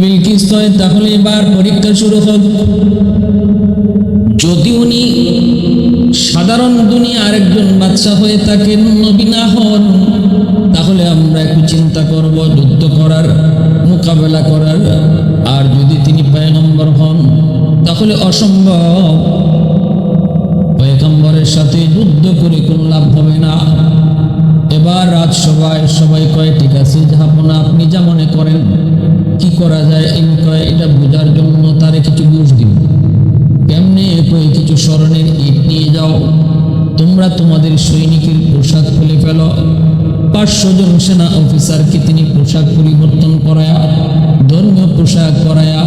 বিলকিস তাহলে এবার পরীক্ষা শুরু হোক যদি উনি সাধারণ দুনিয়ার একজন বাচ্চা হয়ে থাকেন, নবী না হন, তাহলে আমরা একটু চিন্তা করব, যুদ্ধ করার, মোকাবেলা করার। আর যদি তিনি পয়গম্বর হন, তাহলে অসম্ভব। পয়গম্বরের সাথে যুদ্ধ করে কোনো লাভ হবে না। এবার রাত সবাই কয়, ঠিক আছে যাহাপনা আপনি যা মনে করেন, কি করা যায় এই কয় এটা বোঝার জন্য তারে কিছু বুঝ দিন। কেমনে কয়ে কিছু স্মরণের ইট নিয়ে যাও? তোমরা তোমাদের সৈনিকের পোশাক খুলে ফেল। পাঁচশো জন সেনা অফিসারকে তিনি পোশাক পরিবর্তন করায়া, ধর্মীয় পোশাক পরায়া,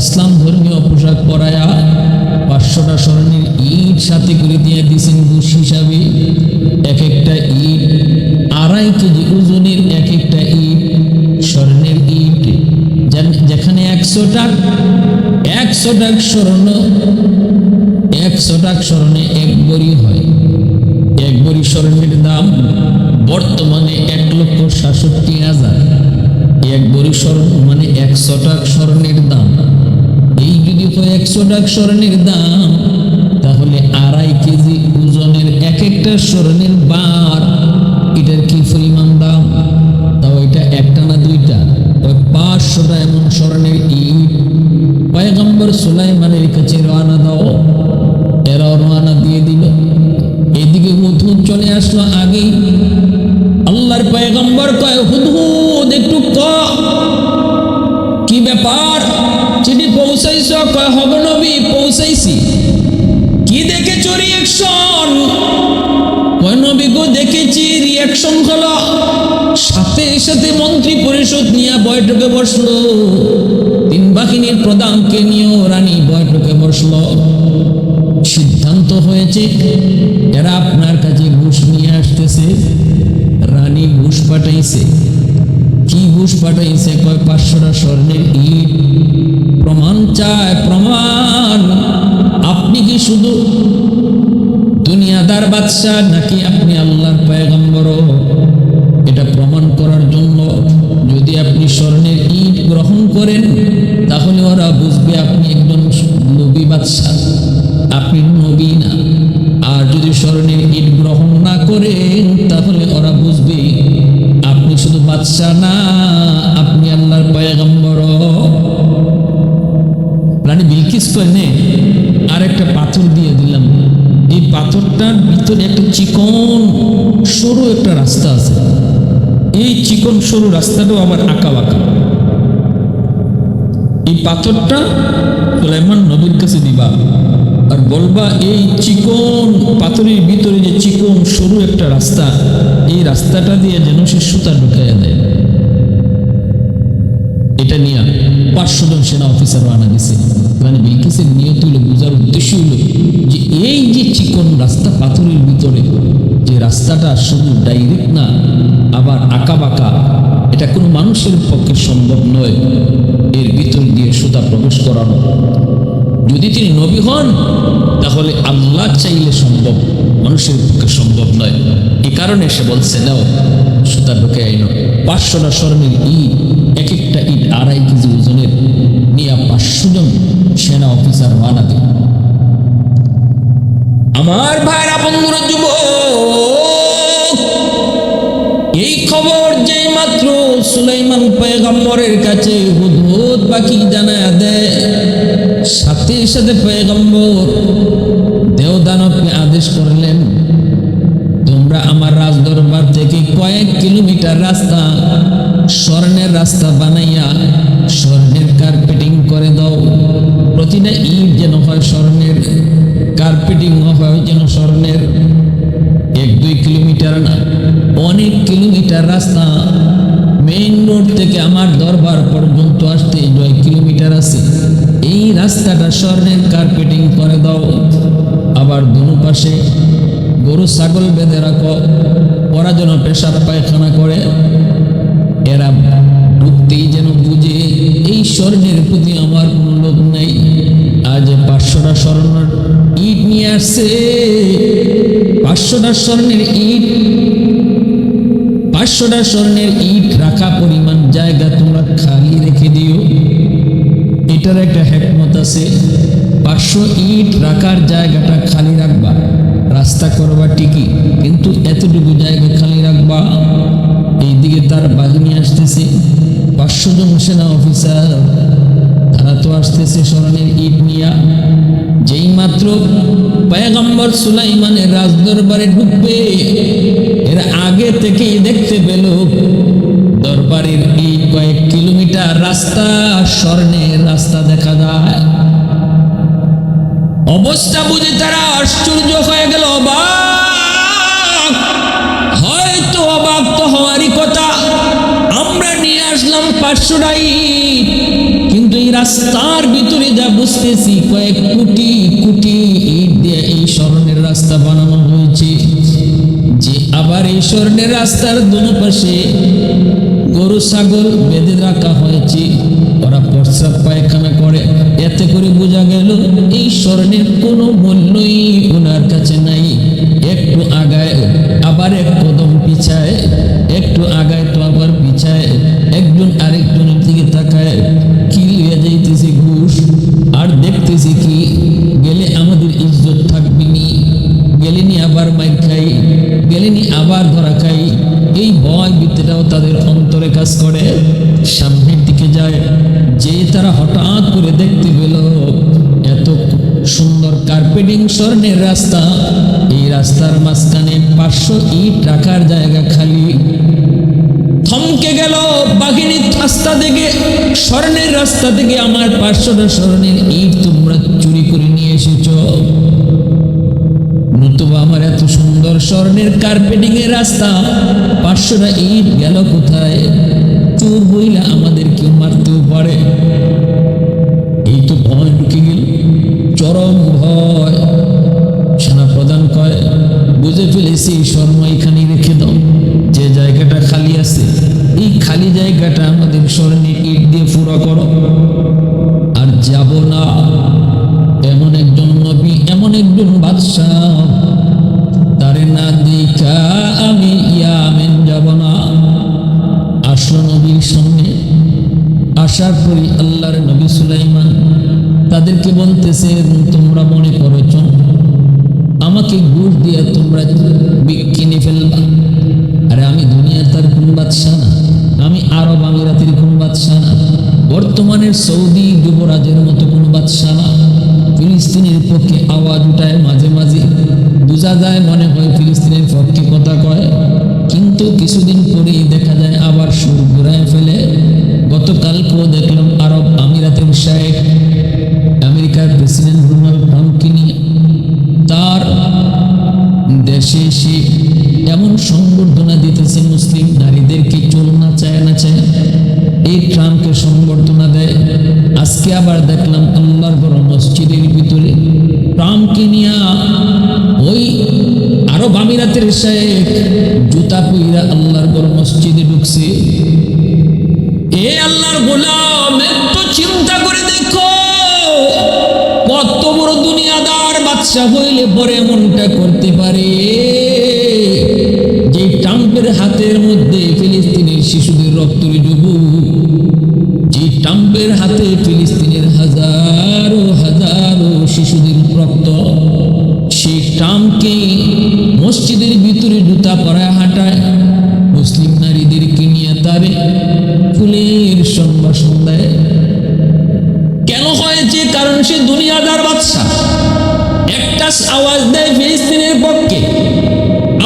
ইসলাম ধর্মীয় পোশাক পরায়া, পাঁচশোটা স্মরণের ইট সাথে করে দিয়ে দিয়েছেন ঘুষ হিসাবে। এক একটা ইট আড়াই কেজি ওজনের, এক একটা ইট স্বর্ণের ইট। যেখানে একশো টাক একশো টাক স্বর্ণ একশো টাক স্বর্ণে এক বড়ি হয়। এক বড়ি স্বর্ণের দাম বর্তমানে এক লক্ষ সাতষট্টি হাজার। এক বড়ি স্বর্ণ মানে একশো টাক স্বর্ণের দাম। এই যদি হয় একশো টাক স্বর্ণের দাম, তাহলে আড়াই কেজি ওজনের এক একটা স্মরণের বার, এটার কি পরিমাণ দাম? তাও এটা একটা না দুইটা? পাঁচশোটা এমন স্মরণের ইট পয়গম্বর সুলাইমানের কাছে রওনা দাও আসলো আগেই। আল্লাহর পয়গম্বর কয়, হুদহুদ, একটু ক। কি ব্যাপার? চিঠি পৌঁছাইছ? কয়, হব নবী, পৌঁছাইছি। কি দেখেছ রিয়াকশন কয়, নবী গো, দেখেছি রিয়াকশন হলো। সাথে সাথে মন্ত্রী পরিষদ নিয়ে বৈঠকে বসল। তিন বাহিনীর প্রধানকে নিয়েও রানী বৈঠকে বসল। সিদ্ধান্ত হয়েছে, এরা আপনার কাছে ঘুষ নিয়ে আসতেছে, রানী ঘুষ পাঠাইছে। কি ঘুষ পাঠাইছে? কয়, পাঁচশোটা স্বর্ণের ইট। প্রমাণ চায় প্রমাণ। আপনি কি শুধু দুনিয়াদার বাদশাহ, নাকি আপনি আল্লাহর পয়গম্বর এটা প্রমাণ করার জন্য যদি আপনি স্বর্ণের ইট গ্রহণ করেন, তাহলে ওরা বুঝবে আপনি একজন নবী বাদশাহ। আপনি নবী না। স্বর্ণের ইট গ্রহণ না করেন তাহলে ওরা বুঝবে, আপনি শুধু বাদশাহ না, আপনি আল্লাহর পয়গম্বর। রানী বিলকিস কয়নে আর একটা পাথর দিয়ে দিলাম। এই পাথরটার ভিতরে একটা চিকন, সরু একটা রাস্তা আছে। এই চিকন, সরু রাস্তাটাও আবার আঁকা বাঁকা এই পাথরটা সুলাইমান নবীর কাছে দিবা। আর বলবা, এই চিকন পাথরের ভিতরে যে চিকন সরু একটা রাস্তা, এই রাস্তাটা দিয়ে যেন সে সুতা ঢুকাইয়া দেয়। এটা নিয়ে পাঁচশো জন সেনা অফিসার আনা গেছে মানে বিলকিসের নিয়ত হলো, বোঝার উদ্দেশ্য হলো যে এই যে চিকন রাস্তা পাথরের ভিতরে, যে রাস্তাটা শুধু ডাইরেক্ট না, আবার আঁকা বাঁকা এটা কোনো মানুষের পক্ষে সম্ভব নয়। এর ভিতর দিয়ে সুতা প্রবেশ করানো। যদি তিনি নবী হন, তাহলে আল্লাহ চাইলে সম্ভব, মানুষের পক্ষে সম্ভব নয়। এই কারণে সে বলছে, নাও, সুতা ঢুকে আইন। পাঁচশোটা স্বর্ণের ইট এক একটা ইট আড়াই কেজি ওজনের, নিয়ে পাঁচশো জন সেনা অফিসার মানা দেয় আমার ভাইরা, বন্ধুরা যুব এই খবর যে মাত্র সুলাইমান পয়গম্বরের কাছে হুদহুদ পাখি জানায় দেয়। সাথে সাথে পয়গম্বর দেওদানবকে আদেশ করলেন, তোমরা আমার রাজদরবার থেকে কয়েক কিলোমিটার রাস্তা স্বর্ণের রাস্তা বানাইয়া স্বর্ণের কার্পেটিং করে দাও। প্রতিটা ইট যেন হয় স্বর্ণের, কার্পেটিং হয় যেন স্বর্ণের। এক, দুই কিলোমিটার না, অনেক কিলোমিটার রাস্তা। মেইন রোড থেকে আমার দরবার পর্যন্ত আসতে নয় কিলোমিটার আছে। এই রাস্তাটা স্বর্ণের কার্পেটিং করে দাও। আবার দুনো পাশে গরু, ছাগল বেঁধে রাখো। ওরা যেন পেশাব পায়খানা করে। এরা ঢুকতেই যেন বুঝে, এই স্বর্ণের প্রতি আমার কোনো লোভ নেই। আজ পাঁচশোটা স্বর্ণের ইট নিয়ে আসছে। পাঁচশোটা স্বর্ণের ইট, পাঁচশোটা স্বর্ণের ইট রাখা পরিমাণ জায়গা তোমরা খালি রেখে দিও। এটার একটা হেকমত আছে, পাঁচশো ইট রাখার জায়গাটা খালি রাখবা। রাস্তা করবা ঠিকই, কিন্তু এতটুকু জায়গা খালি রাখবা। এইদিকে তার বাহিনী আসতেছে। পাঁচশো জন সেনা অফিসার তো আসতেছে স্মরণের ইট নিয়া। যেই মাত্র পয়গম্বর সুলাইমানের রাজদরবারে ঢুকবে, এর আগে থেকেই দেখতে পেল দরবারের এই কয়েক কিলোমিটার রাস্তা, স্বর্ণের রাস্তা দেখা যায়। অবস্থা বুঝে তারা আশ্চর্য হয়ে গেল, অবাক। হয়তো অবাক তো হওয়ারই কথা। আমরা নিয়ে আসলাম কিন্তু এই রাস্তার ভিতরে যা বুঝতেছি কয়েক কোটি কোটি ইট দিয়ে এই স্মরণের রাস্তা বানানো হয়েছে। যে আবার এই স্বর্ণের রাস্তার দোনো পাশে গরু, ছাগল বেঁধে রাখা হয়েছে। ওরা প্রস্রাব পায়খানা করে। এতে করে বোঝা গেল, এই স্বর্ণের কোনো মূল্যই ওনার কাছে নাই। একটু আগায় আবার এক কদম পিছায়, একটু আগায় তো আবার পিছায়। একজন আরেকজনের গেলেনি আবার ধরা খাই। এই ভয় ভিতরেও তাদের অন্তরে কাজ করে। সামনের দিকে যায়। যে তারা হঠাৎ করে দেখতে পেল, এত সুন্দর কার্পেটিং স্বর্ণের রাস্তা। এই রাস্তার মাঝখানে পাঁচশো ইট রাখার জায়গা খালি। থমকে গেল বাঘিনীর রাস্তা থেকে। স্বর্ণের রাস্তা থেকে আমার পাঁচশোটা স্বর্ণের ইট তোমরা চুরি করে নিয়ে এসেছ। নতুবা আমার এত সুন্দর স্বর্ণের কার্পেটিং এর রাস্তা, পাঁচশোটা ইট গেল কোথায়? চোর বইলা আমাদের কেউ মারতেও পারে। এই তো ভয় ঢুকে গেল, চরম ভয়। সেনাপ্রধান কয়, বুঝে ফেলেছি স্বর্ণ এখানে রেখে দাও। যে জায়গাটা খালি আছে, এই খালি জায়গাটা আমাদের স্বর্ণের ইট দিয়ে পুরো করো। আর যাব না। আসার আল্লাহর নবী সুলাইমান তাদেরকে বলতেছে তোমরা মনে করেছ, আমাকে ঘুষ দিয়ে তোমরা কিনে ফেলবা। আরে আমি দুনিয়ার তার কোন বাদশাহ না। আমি আরব আমিরাতের কোন বাদশাহ না। বর্তমানের সৌদি যুবরাজের মতো কোন বাদশাহ না। ফিলিস্তিনের পক্ষে আওয়াজ উঠায় মাঝে মাঝে। বোঝা যায় মনে হয় ফিলিস্তিনের পক্ষে কথা কয়। কিন্তু কিছুদিন পরেই দেখা যায় আবার সুর ঘুরায় ফেলে। গতকালকেও দেখলাম আরব আমিরাতের শেখ আমেরিকার প্রেসিডেন্ট ডোনাল্ড ট্রাম্পকে নিয়ে। তার দেশে এসে এমন সংবর্ধনা দিতেছে মুসলিম নারীদেরকে, চোল না চায় না চায়। এই ট্রাম্পকে সংবর্ধনা দেয়। আজকে আবার দেখলাম আল্লাহর বড় মসজিদের ভিতরে ট্রাম্পকে নিয়ে ওই আরব আমিরাতের শেখ জুতা পইরা আল্লাহর বড় মসজিদে ঢুকছে। এ আল্লাহর গোলাম, একটু চিন্তা করে দেখো। কত বড় দুনিয়াদার বাদশা হইলে পরে এমনটা করতে পারে। যে ট্রাম্পের হাতের মধ্যে ফিলিস্তিনের শিশুদের রক্তরে ডুবু যে ট্রাম্পের হাতে ফিলিস্তিনের হাজারো হাজারো শিশুদের রক্ত, সেই ট্রাম্পকে মসজিদের ভিতরে জুতা পরায় হাঁটায়, মুসলিম নারীদেরকে নিয়ে তারে ফুলের সম্ভাষণ দেয়। কেন হয়েছে? কারণ সে দুনিয়াদার বাদশা একটা আওয়াজ দেয় ফিলিস্তিনের পক্ষে।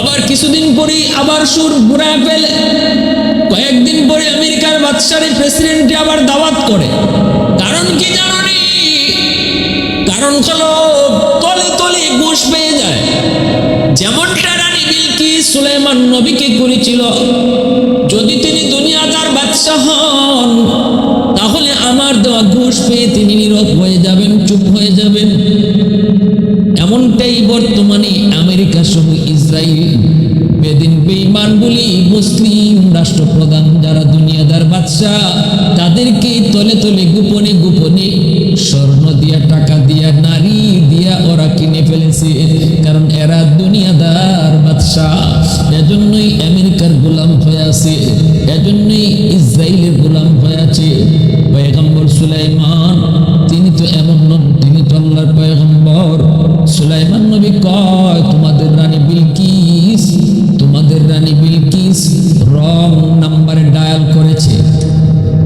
আবার কিছুদিন পরেই আবার সুর ঘুরায় ফেলে। কয়েকদিন পরে আমেরিকার বাদশারে প্রেসিডেন্টে আবার দাওয়াত করে। কারণ কি জানি কারণ হলো, তলে তলে ঘুষ পেয়ে যায়। যেমনটা রানী বিলকি সুলেমান নবীকে করেছিল, যদি তিনি বাদশাহ হন তাহলে আমার দেওয়া ঘুষ পেয়ে তিনি নীরব হয়ে যাবেন, চুপ হয়ে যাবেন। এমনটাই বর্তমানে আমেরিকা সহ ইসরায়েল। বেদিন বেঈমান বলি মুসলিম রাষ্ট্রপ্রধান যারা দুনিয়াদার বাদশাহ, তাদেরকে তলে তলে গোপনে গোপনে স্বর্ণ দিয়া টাকা দিয়া নারী ফেলেছে। কারণ এরা দুনিয়াদার বাদশাহ। এজন্যই আমেরিকার গোলাম হয়ে আছে। এজন্যই ইসরায়েলের গোলাম হয়ে আছে। পয়গম্বর সুলাইমান, তিনি তো এমন নন, তিনি তো আল্লাহর পয়গম্বর। সুলাইমান নবী কয়, তোমাদের রানী বিলকিস, তোমাদের রানী বিলকিস রং নাম্বারে ডায়াল করেছে।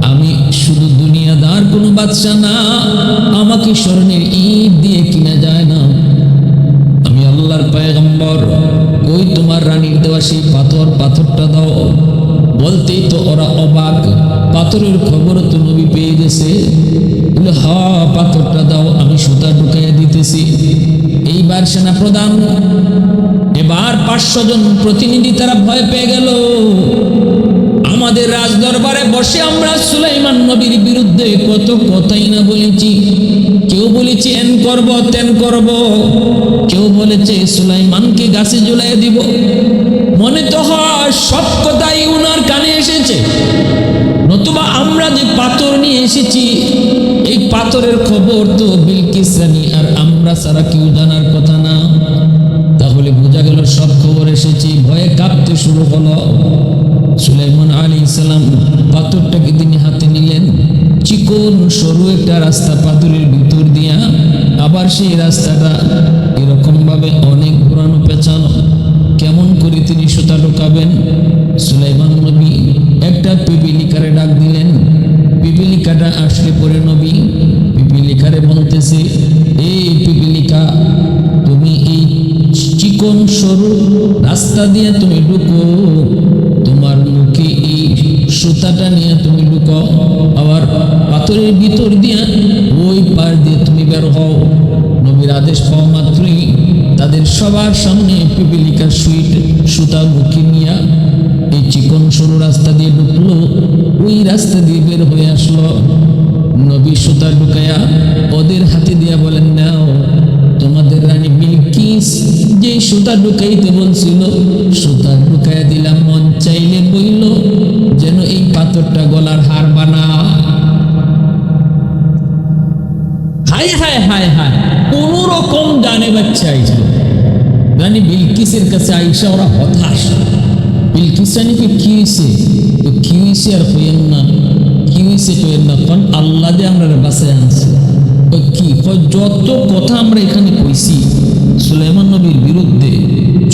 আমি শুধু দুনিয়াদার কোনো বাদশা না, আমাকে স্মরণের ঈদ দিয়ে কিনা যায় না আমি আল্লাহর পয়গম্বর ওই তোমার রানীর দেওয়া সেই পাথর, পাথরটা দাও। বলতেই তো ওরা অবাক। পাথরের খবর তো নবী পেয়ে গেছে। বলে, হ, পাথরটা দাও, আমি সুতা ঢুকাইয়া দিতেছি। এইবার সেনা প্রধান এবার পাঁচশো জন প্রতিনিধি তারা ভয় পেয়ে গেল। আমাদের রাজ দরবারে বসে আমরা সুলাইমান নবীর বিরুদ্ধে কত কথাই না বলেছি। কেউ বলেছে, এন করব, তেন করব। কেউ বলেছে, সুলাইমানকে গাছে ঝুলাই দিব। মনে তো হয় সব কথাই উনার কানে এসেছে। নতুবা আমরা যে পাথর নিয়ে এসেছি, এই পাথরের খবর তো বিলকিস রানী, আর আমরা ছাড়া কেউ জানার কথা না। তাহলে বোঝা গেল সব খবর এসেছি, ভয়ে কাঁপতে শুরু হলো। ইসলাম পাথরটাকে তিনি হাতে নিলেন, চিকন, সরু একটা রাস্তা পাথরের ভিতর দিয়া। আবার সেই রাস্তাটা এরকম ভাবে অনেক ঘোরানো পেঁচানো। কেমন করে তিনি সুতা ঢোকাবেন? সুলাইমান নবী একটা পিপিলিকারে ডাক দিলেন। পিপিলিকাটা আসলে পরে নবী। পিপিলিকারে বলতেছে, এই পিপিলিকা, তুমি এই চিকন, সরু রাস্তা দিয়ে তুমি ঢুকো। সুতাটা নিয়ে তুমি ঢুকো আবার পাথরের ভিতর দিয়া ওই পার দিয়ে তুমি বের হও। নবীর আদেশ পাওয়া মাত্রই তাদের সবার সামনে পিপিলিকার সুইট, সুতা মুখে নিয়ে এই চিকন সরু রাস্তা দিয়ে ঢুকলো ওই রাস্তা দিয়ে বের হয়ে আসলো। নবী সুতা ঢুকায়া ওদের হাতে দিয়া বলেন, নাও তোমাদের রানী বিলকিস যে সুতা ঢুকাইতে বলছিল সুতা ঢুকাইয়া দিলাম, মন চাইলে বইল, যেন এই পাথরটা গলার হার বানা হায় হায় হায় হায় কোন রকম জানে বাচ্চা আইছিল রানী বিলকিসের কাছে আইসা ওরা হতাশ। বিলকিস রানীকে কি হয়েছে তো আর কইেন না কি কইেন না, কারণ আল্লাহ যে আমরা বাসায় আনছে। কি? যত কথা আমরা এখানে কইছি, সুলাইমান নবীর বিরুদ্ধে,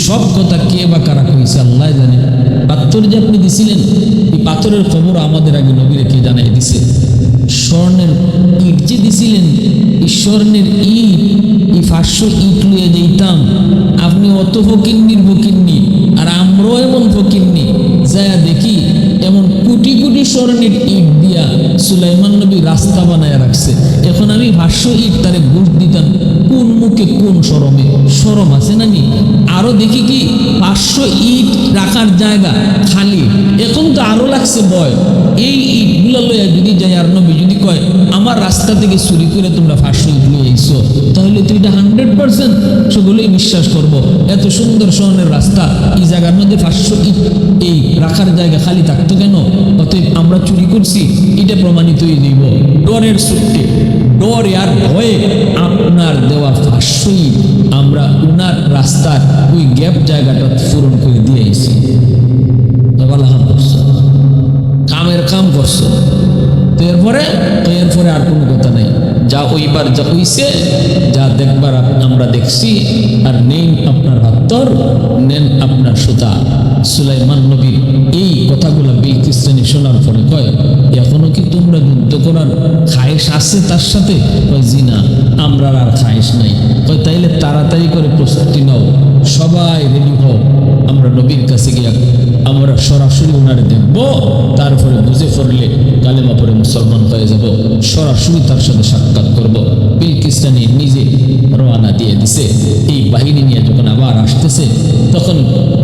সব কথা কে বা কারা কইছে আল্লাহ জানে। পাথর যে আপনি দিছিলেন, এই পাথরের খবর আমাদের আগে নবীরে কে জানাই দিছে? স্বর্ণের ইট যে দিছিলেন, এই স্বর্ণের ইট, এই পাঁচশো ইট লুয়ে যেতাম, আপনি অত ফকিন্নির ফকিন্নি, আর আমরাও এমন ফকিন্নি, যায় দেখি কোটি কোটি স্বর্ণের ইট দিয়া সুলাইমান নবী রাস্তা বানায় রাখছে। এখন আমি ভাষ্য ইট তারে ঘুষ দিতাম, কোন মুখে কোন সরমে সরম আছে না নি? আরও দেখি কি, পাঁচশো ইট রাখার জায়গা খালি। এখন তো আরও লাগছে ভয় এই ইটগুলো লইয়া যদি যাই আর নবী যদি কয়, আমার রাস্তা থেকে চুরি করে তোমরা পাঁচশো ইট লইয়া আইসো তাহলে তো এটা হান্ড্রেড পার্সেন্ট সেগুলোই বিশ্বাস করব। এত সুন্দর স্বর্ণের রাস্তা, এই জায়গার মধ্যে পাঁচশো ইট, এই রাখার জায়গা খালি থাকতো কেন? অতএব আমরা চুরি করছি, এটা প্রমাণিতই দিব ডরের সূত্রে, ডরে আর ভয়ে আপনার দেওয়া ফাঁসই আমরা উনার রাস্তার ওই গ্যাপ জায়গাটা পূরণ করে দিয়ে আইছি। বালাহাম করছ কামের কাম করছ। তো এরপরে তো এরপরে আর কোনো কথা নাই। যা ওইবার যা হইছে, যা দেখবার আমরা দেখছি, আর নেন আপনার হাত্তর, নেন আপনার সুতা। সুলাইমান নবীর এই কথাগুলো বিলকিস্তানি শোনার পরে কয়, এখনও কি তোমরা যুদ্ধ করার খায়েশ আছে তার সাথে? কয়, জি না আমরা আর খায়েশ নাই। কয়, তাইলে তাড়াতাড়ি করে প্রস্তুতি নাও। সবাই নবীর কাছে গিয়া আমরা সরাসরি ওনারে দেখব, তারপরে বুঝে পড়লে কালেমা পরে মুসলমান হয়ে যাব। সরাসরি তার সাথে সাক্ষাৎ করব। বিলকিস্তানি নিজে রওনা দিয়ে দিছে। এই বাহিনী নিয়ে যখন আবার আসতেছে, তখন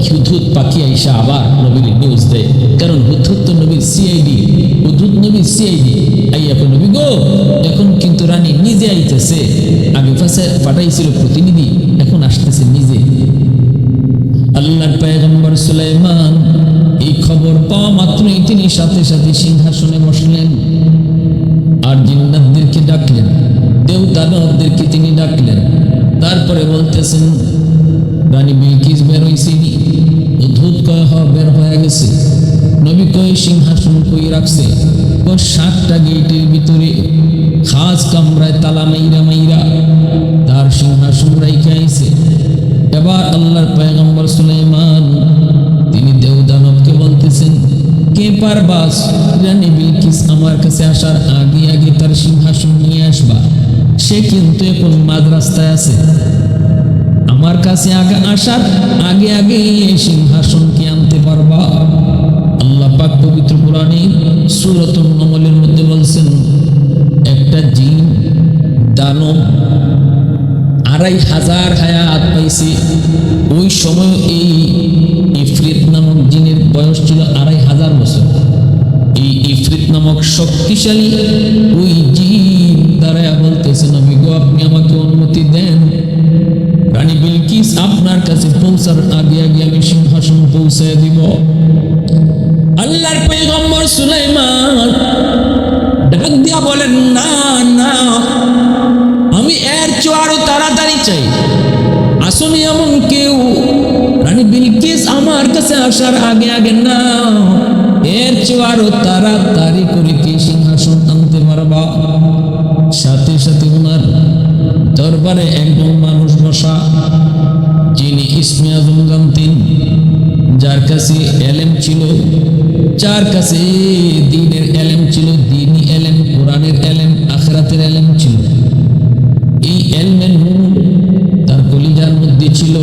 হুদহুদ পাখি আইসা আবার নবীর নিউজ দেয়। কারণ হুদহুদ তো নবীর সিআইডি হুদহুদ নবীর সিআইডি আইয়া নবী গো এখন কিন্তু রানী নিজে আইতেছে, আগে পাশে পাঠাইছিল প্রতিনিধি, এখন আসতেছে নিজে। আল্লাহর পয়গম্বর সুলাইমান, এই খবর পাওয়া মাত্রই তিনি সাথে সাথে সিংহাসনে বসলেন। আর জিন্নাতদেরকে ডাকলেন দেবদানবদেরকে তিনি ডাকলেন। তারপরে বলতেছেন রানী বিলকিস বের হইছেনি উদ্ভুত কয় হ বের হয়ে গেছে। নবী কয়, সিংহাসন কই রাখছে? সাতটা গেটের ভিতরে খাস কামরায় তালা মাইরা মাইরা, তার সিংহাসন রাইখে আইছে। এবার আল্লাহর পয়গম্বর সুলাইমান, তিনি দেবদানবকে বলতেছেন, কে পারবাস? রানী বিলকিস আমার কাছে আসার আগে আগে তার সিংহাসন নিয়ে আসবা। সে কিন্তু এখন মাদ্রাস্তায় আছে। আমার কাছে আগে, আসার আগে আগে সিংহাসনকে আনতে পারবা। আল্লাহ পাক পবিত্র কোরআনে সুরত নমলের মধ্যে বলছেন, একটা জিন দানব আড়াই হাজার হায়াত পাইছে। ওই সময় এই ইফরিত নামক জিনের বয়স ছিল আড়াই হাজার বছর। এই ইফরিত নামক শক্তিশালী ওই জিন দ্বারা বলতেছে নবী গো, আপনি আমাকে অনুমতি দেন। রানী বিলকিস আপনার কাছে পৌঁছার আগে আগে আমি সিংহাসন পৌঁছায় দিব। আল্লাহর পয়গম্বর সুলাইমান কাছে আসার আগে আগে না এর চেয়ে আরও তাড়াতাড়ি করে কি সিংহাসন আনতে পারবা? সাথে সাথে ওনার দরবারে একজন মানুষ বসা, যিনি ইসমে আজম জানতেন, যার কাছে এলেম ছিল, যার কাছে দিনের এলেম ছিল দিনই এলেম, কোরআনের এলেম, আখরাতের এলেম ছিল। এই এলমের কলিজার মধ্যে ছিল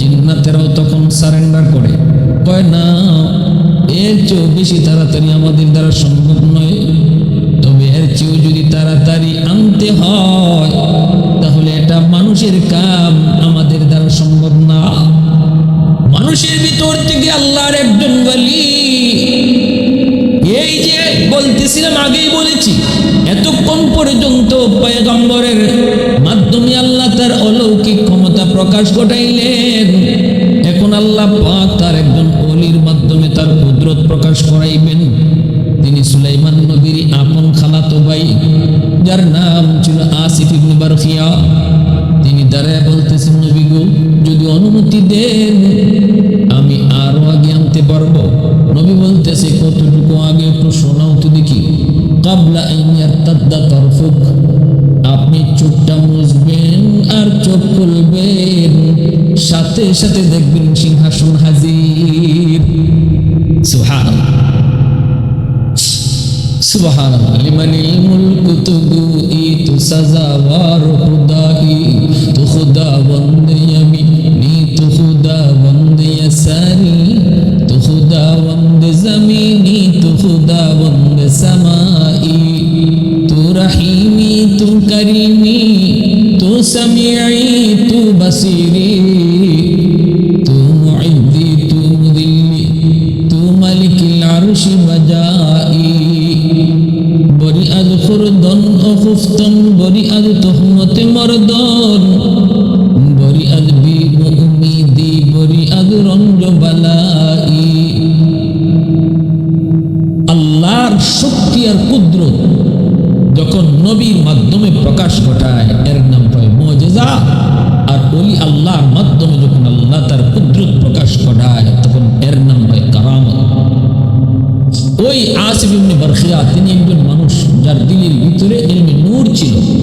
জিন্নাতেরাও তখন সারেন্ডার করে। কয়, না, এর চেয়েও বেশি তাড়াতাড়ি আমাদের দ্বারা সম্ভব নয়। তবে এর চেয়েও যদি তাড়াতাড়ি আনতে হয়, তাহলে এটা মানুষের কাম, আমাদের দ্বারা সম্ভব না। মানুষের ভিতর থেকে আল্লাহর একজন বলি এই যে বলতেছিলাম আগেই বলেছি, এতক্ষণ পর্যন্ত পয়গম্বরের প্রকাশ ঘটাইলেন। এখন আল্লাহ তার একজন অলির মাধ্যমে তার কুদরত প্রকাশ করাইবেন। তিনি সুলাইমান নবীর আপন খালাতো ভাই, যার নাম ছিল আসিফ ইবনে বারখিয়া তিনি দাঁড়ায় বলতেছেন, নবী গো, যদি অনুমতি দেন, আমি আরও আগে আনতে পারব। নবী বলতেছে, কতটুকু আগে একটু শোনাও তো দেখি। কাবলা তাদ্দা তরফুক আপনি সাথে সাথে দেখবেন সিংহাসন হাজির সুবহানাল্লাহ সুবহান লিমানিল মুলকু তুগুই তু সাজাওয়ার খুদাই তু খুদা বন্দে ইয়ামিনি তু খুদা বন্দে ইয়াসারি তু খুদা বন্দে জমিনি তু খুদা বন্দে সামাই তু রহিমি তু করিমি তু সমিঈ তু বসিরি তু আল্লাহর শক্তি আর কুদরত যখন নবীর মাধ্যমে প্রকাশ ঘটায় এর নাম 機能。